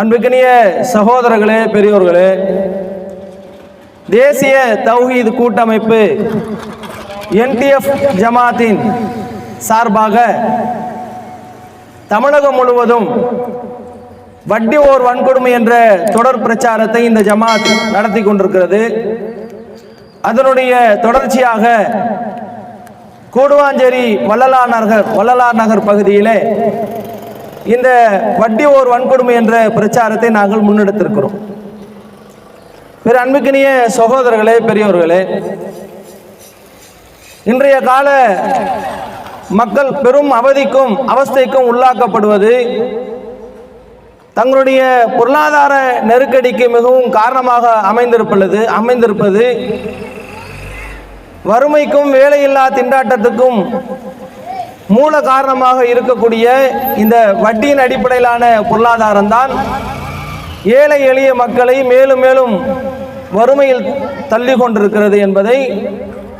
அன்பிக்கனிய சகோதரர்களே பெரியோர்களே தேசிய தௌஹீத் கூட்டமைப்பு என்டிஎஃப் ஜமாத்தின் சார்பாக தமிழகம் முழுவதும் வட்டி ஓர் வன்கொடுமை என்ற தொடர் பிரச்சாரத்தை இந்த ஜமாத் நடத்தி கொண்டிருக்கிறது. அதனுடைய தொடர்ச்சியாக கூடுவாஞ்சேரி வள்ளலார் நகர் வள்ளலார் நகர் பகுதியிலே இந்த வட்டி ஓர் வன்கொடுமை என்ற பிரச்சாரத்தை நாங்கள் முன்னெடுத்திருக்கிறோம். பிற அன்புக்கினிய சகோதரர்களே பெரியோர்களே இன்றைய கால மக்கள் பெரும் அவதிக்கும் அவஸ்தைக்கும் உள்ளாக்கப்படுவது தங்களுடைய பொருளாதார நெருக்கடிக்கு மிகவும் காரணமாக அமைந்திருப்பது அமைந்திருப்பது வறுமைக்கும் வேலையில்லா திண்டாட்டத்துக்கும் மூல காரணமாக இருக்கக்கூடிய இந்த வட்டியின் அடிப்படையிலான பொருளாதாரம் தான் ஏழை எளிய மக்களை மேலும் மேலும் வறுமையில் தள்ளி கொண்டிருக்கிறது என்பதை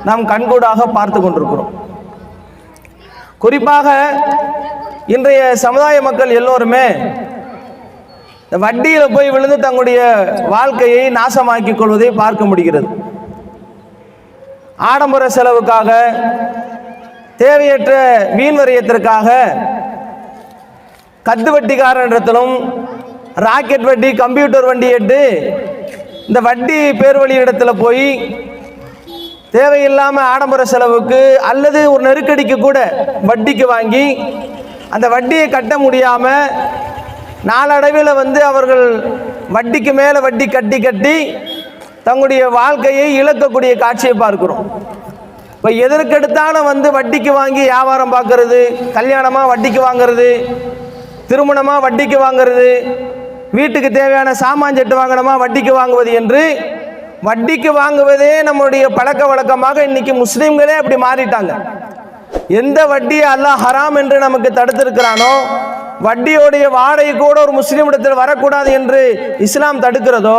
நாம் கண்கூடாக பார்த்து கொண்டிருக்கிறோம். குறிப்பாக இன்றைய சமுதாய மக்கள் எல்லோருமே இந்த வட்டியில் போய் விழுந்து தங்களுடைய வாழ்க்கையை நாசமாக்கிக் கொள்வதை பார்க்க முடிகிறது. ஆடம்பர செலவுக்காக தேவையற்ற மீன் வரையத்திற்காக கத்து வட்டிக்காரனிடத்திலும் ராக்கெட் வட்டி கம்ப்யூட்டர் வண்டி எட்டு இந்த வட்டி பேர்வழி இடத்துல போய் தேவையில்லாமல் ஆடம்பர செலவுக்கு அல்லது ஒரு நெருக்கடிக்கு கூட வட்டிக்கு வாங்கி அந்த வட்டியை கட்ட முடியாமல் நாளடைவில் வந்து அவர்கள் வட்டிக்கு மேலே வட்டி கட்டி கட்டி தங்களுடைய வாழ்க்கையை இழக்கக்கூடிய காட்சியை பார்க்கிறோம். இப்போ எதற்கெடுத்தாலும் வந்து வட்டிக்கு வாங்கி வியாபாரம் பார்க்கறது கல்யாணமாக வட்டிக்கு வாங்குறது திருமணமாக வட்டிக்கு வாங்குறது வீட்டுக்கு தேவையான சாமான் செட்டு வாங்கணுமா வட்டிக்கு வாங்குவது என்று வட்டிக்கு வாங்குவதே நம்மளுடைய பழக்க வழக்கமாக இன்னைக்கு முஸ்லீம்களே அப்படி மாறிட்டாங்க. எந்த வட்டியை அல்லாஹ் ஹராம் என்று நமக்கு தடுத்திருக்கிறானோ வட்டியோடைய வாடகை கூட ஒரு முஸ்லீம் இடத்தில் வரக்கூடாது என்று இஸ்லாம் தடுக்கிறதோ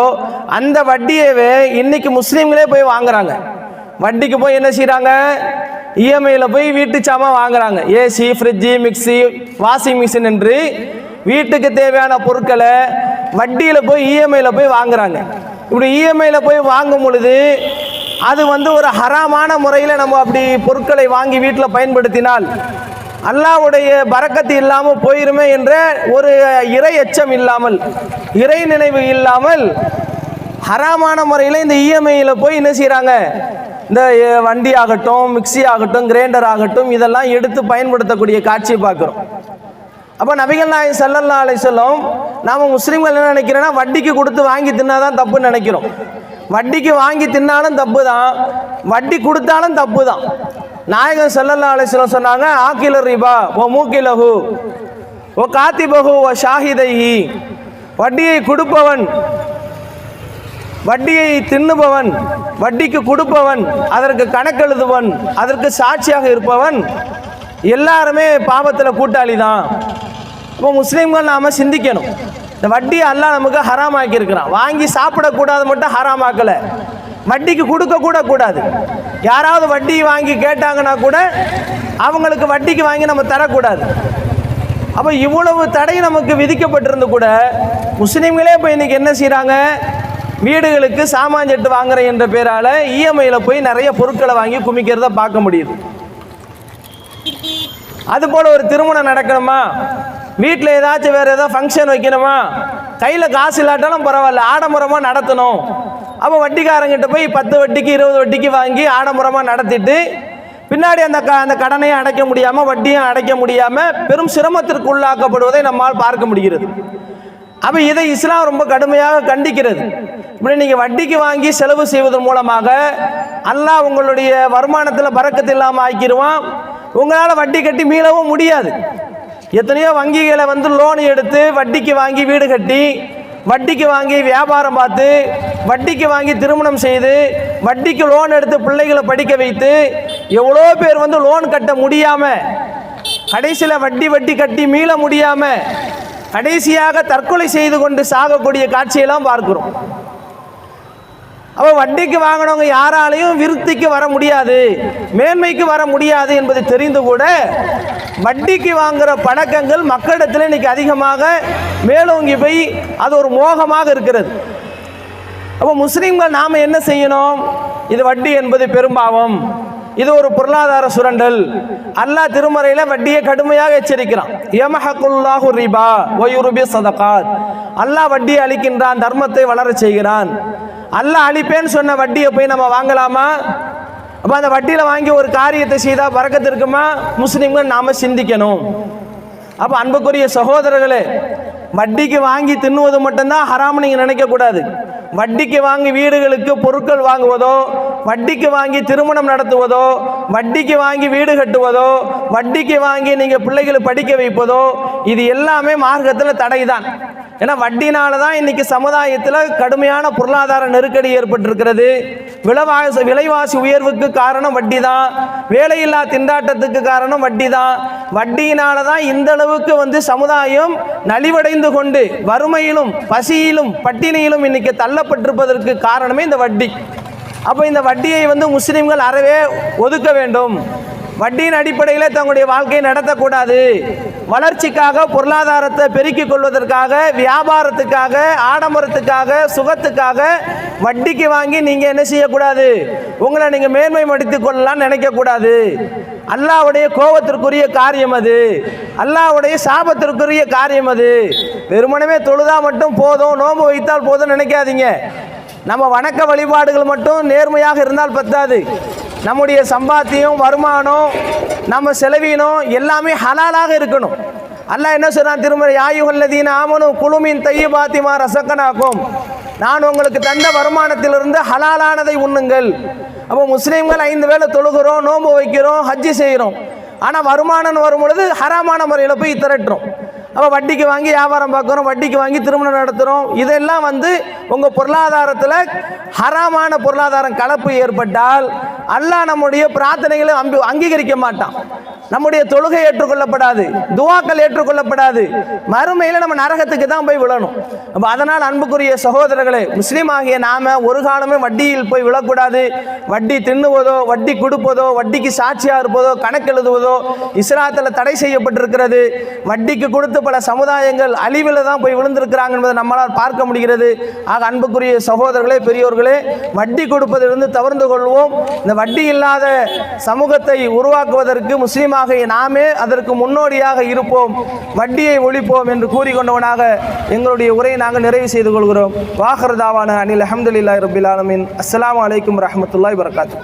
அந்த வட்டியவே இன்னைக்கு முஸ்லீம்களே போய் வாங்குறாங்க. வட்டிக்கு போய் என்ன செய்கிறாங்க இஎம்ஐயில் போய் வீட்டு சாமான் வாங்குறாங்க. AC fridge mixie washing machine என்று வீட்டுக்கு தேவையான பொருட்களை வட்டியில் போய் இஎம்ஐயில் போய் வாங்குறாங்க. இப்படி இஎம்ஐயில் போய் வாங்கும் பொழுது அது வந்து ஒரு ஹராமான முறையில் நம்ம அப்படி பொருட்களை வாங்கி வீட்டில் பயன்படுத்தினால் அல்லாவுடைய பறக்கத்து இல்லாமல் போயிருமே என்ற ஒரு இறை எச்சம் இல்லாமல் இறை நினைவு இல்லாமல் ஹராமான முறையில் இந்த இஎம்ஐயில் போய் என்ன செய்கிறாங்க இந்த வண்டி ஆகட்டும் மிக்சி ஆகட்டும் கிரைண்டர் ஆகட்டும் இதெல்லாம் எடுத்து பயன்படுத்தக்கூடிய காட்சியை பார்க்குறோம். அப்போ நபிகள் நாயகம் செல்லல்லா அலை வஸல்லம் நாம் முஸ்லீம்கள் என்ன நினைக்கிறோன்னா வட்டிக்கு கொடுத்து வாங்கி தின்னாதான் தப்புன்னு நினைக்கிறோம். வட்டிக்கு வாங்கி தின்னாலும் தப்பு தான் வட்டி கொடுத்தாலும் தப்பு தான் நாயகன் செல்லல்லா அலை வஸல்லம் சொன்னாங்க ஆக்கில ரிபா ஓ மூக்கிலஹு ஓ காத்திபகு ஓ ஷாஹிதைஹி. வட்டியை கொடுப்பவன் வட்டியை தின்னுபவன் வட்டிக்கு கொடுப்பவன் அதற்கு கணக்கெழுதுவன் அதற்கு சாட்சியாக இருப்பவன் எல்லாருமே பாவத்தில் கூட்டாளி தான். இப்போ முஸ்லீம்கள் நாம் சிந்திக்கணும். இந்த வட்டி எல்லாம் நமக்கு ஹராமாக்கியிருக்கிறான் வாங்கி சாப்பிடக்கூடாது மட்டும் ஹராமாக்கலை. வட்டிக்கு கொடுக்க கூட கூடாது. யாராவது வட்டி வாங்கி கேட்டாங்கன்னா கூட அவங்களுக்கு வட்டிக்கு வாங்கி நம்ம தரக்கூடாது. அப்போ இவ்வளவு தடை நமக்கு விதிக்கப்பட்டிருந்து கூட முஸ்லீம்களே இப்போ இன்னைக்கு என்ன செய்கிறாங்க வீடுகளுக்கு சாமான் செட்டு வாங்குறேன் என்ற பேரால் இஎம்ஐயில் போய் நிறைய பொருட்களை வாங்கி குமிக்கிறத பார்க்க முடியுது. அதுபோல் ஒரு திருமணம் நடக்கணுமா? வீட்டில் ஏதாச்சும் வேறு ஏதாவது ஃபங்க்ஷன் வைக்கணுமா? கையில் காசு இல்லாட்டாலும் பரவாயில்ல ஆடம்பரமாக நடத்தணும். அப்போ வட்டிக்காரங்கிட்ட போய் பத்து வட்டிக்கு இருபது வட்டிக்கு வாங்கி ஆடம்பரமாக நடத்திட்டு பின்னாடி அந்த க அந்த கடனையும் அடைக்க முடியாமல் வட்டியும் அடைக்க முடியாமல் பெரும் சிரமத்திற்கு உள்ளாக்கப்படுவதை நம்மால் பார்க்க முடிகிறது. அப்போ இதை இஸ்லாம் ரொம்ப கடுமையாக கண்டிக்கிறது. இப்படி நீங்கள் வட்டிக்கு வாங்கி செலவு செய்வதன் மூலமாக அல்லாஹ் உங்களுடைய வருமானத்தில் பறக்கத்து இல்லாமல் ஆக்கிடுவான். உங்களால் வட்டி கட்டி மீளவும் முடியாது. எத்தனையோ வங்கிகளை வந்து லோன் எடுத்து வட்டிக்கு வாங்கி வீடு கட்டி வட்டிக்கு வாங்கி வியாபாரம் பார்த்து வட்டிக்கு வாங்கி திருமணம் செய்து வட்டிக்கு லோன் எடுத்து பிள்ளைகளை படிக்க வைத்து எவ்வளோ பேர் வந்து லோன் கட்ட முடியாமல் கடைசியில் வட்டி வட்டி கட்டி மீள முடியாமல் கடைசியாக தற்கொலை செய்து கொண்டு சாகக்கூடிய காட்சியெல்லாம் பார்க்கிறோம். அப்போ வட்டிக்கு வாங்கினவங்க யாராலையும் விருத்திக்கு வர முடியாது மேன்மைக்கு வர முடியாது என்பது தெரிந்து கூட வட்டிக்கு வாங்குகிற பழக்கங்கள் மக்களிடத்தில் இன்னைக்கு அதிகமாக மேலோங்கி போய் அது ஒரு மோகமாக இருக்கிறது. அப்போ முஸ்லீம்கள் நாம் என்ன செய்யணும்? இது வட்டி என்பது பெரும்பாவம். இது ஒரு பொருளாதார சுரண்டல். அல்லாஹ் திருமறையில் வட்டியை கடுமையாக எச்சரிக்கிறான். யமஹகுல்லாஹு ரிபா ஒயுருபி சதகாத். அல்லாஹ் வட்டியை அளிக்கின்றான் தர்மத்தை வளரச் செய்கிறான். அல்லாஹ் அழிப்பேன்னு சொன்ன வட்டியை போய் நம்ம வாங்கலாமா? அப்போ அந்த வட்டியில் வாங்கி ஒரு காரியத்தை செய்தால் பறக்கத்திற்குமா முஸ்லீம்கள் நாம் சிந்திக்கணும். அப்போ அன்புக்குரிய சகோதரர்களே வட்டிக்கு வாங்கி தின்னுவது மட்டும்தான் ஹராம் நீங்கள் நினைக்கக்கூடாது வட்டிக்கு வாங்கி வீடுகளுக்கு பொருட்கள் வாங்குவதோ வட்டிக்கு வாங்கி திருமணம் நடத்துவதோ வட்டிக்கு வாங்கி வீடு கட்டுவதோ வட்டிக்கு வாங்கி நீங்கள் பிள்ளைகளை படிக்க வைப்பதோ இது எல்லாமே மார்க்கத்தில் தடை தான் ஏன்னா வட்டினால தான் இன்னைக்கு சமுதாயத்தில் கடுமையான பொருளாதார நெருக்கடி ஏற்பட்டிருக்கிறது. விலைவாசி விலைவாசி உயர்வுக்கு காரணம் வட்டி தான் வேலையில்லா திண்டாட்டத்துக்கு காரணம் வட்டி தான் வட்டியினால தான் இந்த அளவுக்கு வந்து சமுதாயம் நலிவடைந்து கொண்டு வறுமையிலும் பசியிலும் பட்டினியிலும் இன்னைக்கு தள்ளப்பட்டிருப்பதற்கு காரணமே இந்த வட்டி. அப்போ இந்த வட்டியை வந்து முஸ்லீம்கள் அறவே ஒதுக்க வேண்டும். வட்டியின் அடிப்படையில் தங்களுடைய வாழ்க்கையை நடத்தக்கூடாது. வளர்ச்சிக்காக பொருளாதாரத்தை பெருக்கிக் கொள்வதற்காக வியாபாரத்துக்காக ஆடம்பரத்துக்காக சுகத்துக்காக வட்டிக்கு வாங்கி நீங்கள் என்ன செய்யக்கூடாது? உங்களை நீங்கள் மேன்மை மடித்து கொள்ளலாம் நினைக்கக்கூடாது. அல்லாவுடைய கோபத்திற்குரிய காரியம் அது. அல்லாவுடைய சாபத்திற்குரிய காரியம் அது. வெறுமனமே தொழுதா மட்டும் போதும் நோன்பு வைத்தால் போதும் நினைக்காதீங்க. நம்ம வணக்க வழிபாடுகள் மட்டும் நேர்மையாக இருந்தால் பத்தாது. நம்முடைய சம்பாத்தியம் வருமானம் நம்ம செலவீனம் எல்லாமே ஹலாலாக இருக்கணும். அல்லாஹ் என்ன சொல்றான் திருமறை ஆயுகல்லதீன ஆமனும் குழுமின் தையபாத்திமா ரசக்கனாக்கும் நான் உங்களுக்கு தந்த வருமானத்திலிருந்து ஹலாலானதை உண்ணுங்கள். அப்போ முஸ்லீம்கள் ஐந்து வேளை தொழுகிறோம் நோன்பு வைக்கிறோம் ஹஜ்ஜி செய்கிறோம். ஆனால் வருமானம் வரும் பொழுது ஹராமான முறையில் போய் திரட்டுறோம். அப்போ வட்டிக்கு வாங்கி வியாபாரம் பார்க்குறோம் வட்டிக்கு வாங்கி திருமணம் நடத்துகிறோம் இதெல்லாம் வந்து உங்கள் பொருளாதாரத்தில் ஹராமான பொருளாதாரம் கலப்பு ஏற்பட்டால் அல்லாஹ் நம்முடைய பிரார்த்தனைகளை அம்பி அங்கீகரிக்க மாட்டான். நம்முடைய தொழுகை ஏற்றுக்கொள்ளப்படாது துவாக்கள் ஏற்றுக்கொள்ளப்படாது. மறுமையில் நம்ம நரகத்துக்கு தான் போய் விழணும். அப்போ அதனால் அன்புக்குரிய சகோதரர்களே முஸ்லீம் ஆகிய நாம ஒரு காலமே வட்டியில் போய் விழக்கூடாது. வட்டி தின்னுவதோ வட்டி கொடுப்பதோ வட்டிக்கு சாட்சியாக இருப்பதோ கணக்கு எழுதுவதோ இஸ்லாத்தில் தடை செய்யப்பட்டிருக்கிறது. வட்டிக்கு கொடுத்து பல சமுதாயங்கள் அழிவில் தான் போய் விழுந்திருக்கிறாங்க என்பதை நம்மளால் பார்க்க முடிகிறது. ஆக அன்புக்குரிய சகோதரர்களே பெரியோர்களே வட்டி கொடுப்பதிலிருந்து தவிர்த்து கொள்வோம். இந்த வட்டி இல்லாத சமூகத்தை உருவாக்குவதற்கு முஸ்லீமாக நாமே அதற்கு முன்னோடியாக இருப்போம். வட்டியை ஒழிப்போம் என்று கூறிக்கொண்டவனாக எங்களுடைய உரையை நாங்கள் நிறைவு செய்து கொள்கிறோம். வாகர்தாவான அனில் அஹமதுல்லா ரபில் ஆலமின். அஸ்ஸலாமு அலைக்கும் ரஹமத்துல்லாய் வரகாத்து